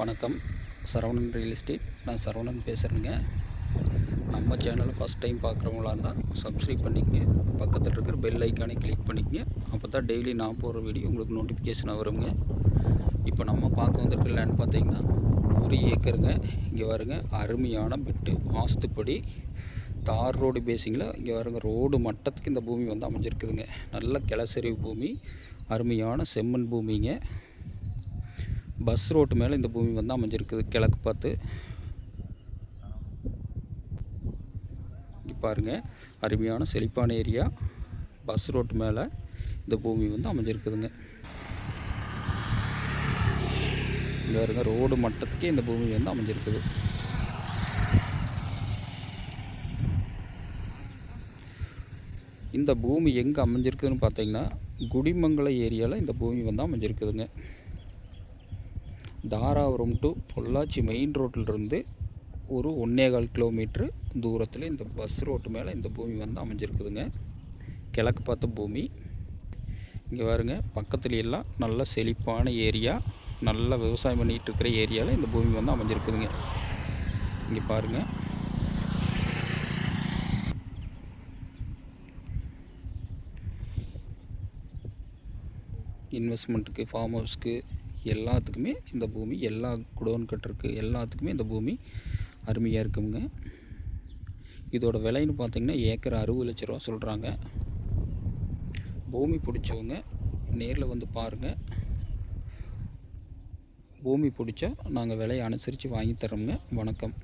வணக்கம். Saravanan real estate நான் சரவணன் பேசுகிறேங்க நம்ம சேனலை ஃபஸ்ட் டைம் பார்க்குறவங்களா இருந்தால் சப்ஸ்கிரைப் பண்ணிக்கங்க. பக்கத்தில் இருக்கிற பெல் ஐக்கானை கிளிக் பண்ணிக்கங்க. அப்போ தான் டெய்லி நான் போடுற வீடியோ உங்களுக்கு நோட்டிஃபிகேஷனாக வருங்க. இப்போ நம்ம பார்க்க வந்திருக்க லேண்ட் பார்த்தீங்கன்னா ஒரு ஏக்கருங்க. இங்கே வருங்க அருமையான பெட்டு வாஸ்துப்படி தார் ரோடு பேசிங்கில் இங்கே வருங்க ரோடு மட்டத்துக்கு இந்த பூமி வந்து அமைஞ்சிருக்குதுங்க. நல்ல கிளசரிவு பூமி அருமையான செம்மண் பூமிங்க. பஸ் ரோட்டு மேலே இந்த பூமி வந்து அமைஞ்சிருக்குது. கிழக்கு பார்த்து. இங்கே பாருங்கள் அருமையான செழிப்பான ஏரியா. பஸ் ரோட்டு மேலே இந்த பூமி வந்து அமைஞ்சிருக்குதுங்க. இங்கே பாருங்க ரோடு மட்டத்துக்கே இந்த பூமி வந்து அமைஞ்சிருக்குது. இந்த பூமி எங்கே அமைஞ்சிருக்குதுன்னு பார்த்தீங்கன்னா குடிமங்கலம் ஏரியாவில் இந்த பூமி வந்து அமைஞ்சிருக்குதுங்க. தாராபுரம் டு பொள்ளாச்சி மெயின் ரோட்டிலிருந்து ஒரு ஒன்றே கால் கிலோமீட்ரு தூரத்தில் இந்த பஸ் ரோட்டு மேலே இந்த பூமி வந்து அமைஞ்சிருக்குதுங்க. கிழக்கு பார்த்த பூமி. இங்கே பாருங்க பக்கத்துல எல்லாம் நல்ல செழிப்பான ஏரியா நல்லா விவசாயம் பண்ணிகிட்டு இருக்கிற ஏரியாவில் இந்த பூமி வந்து அமைஞ்சிருக்குதுங்க. இங்கே பாருங்கள் இன்வெஸ்ட்மெண்ட்டுக்கு ஃபார்ம் ஹவுஸ்க்கு எல்லாத்துக்குமே இந்த பூமி எல்லா குடோன் கட்டிருக்கு எல்லாத்துக்குமே இந்த பூமி அருமையாக இருக்குங்க. இதோட விலைன்னு பார்த்தீங்கன்னா ஏக்கர் அறுபது லட்ச ரூபா சொல்கிறாங்க பூமி பிடிச்சவங்க நேரில் வந்து பாருங்கள் பூமி பிடிச்சா நாங்கள் விலையை அனுசரித்து வாங்கி தரோங்க வணக்கம்.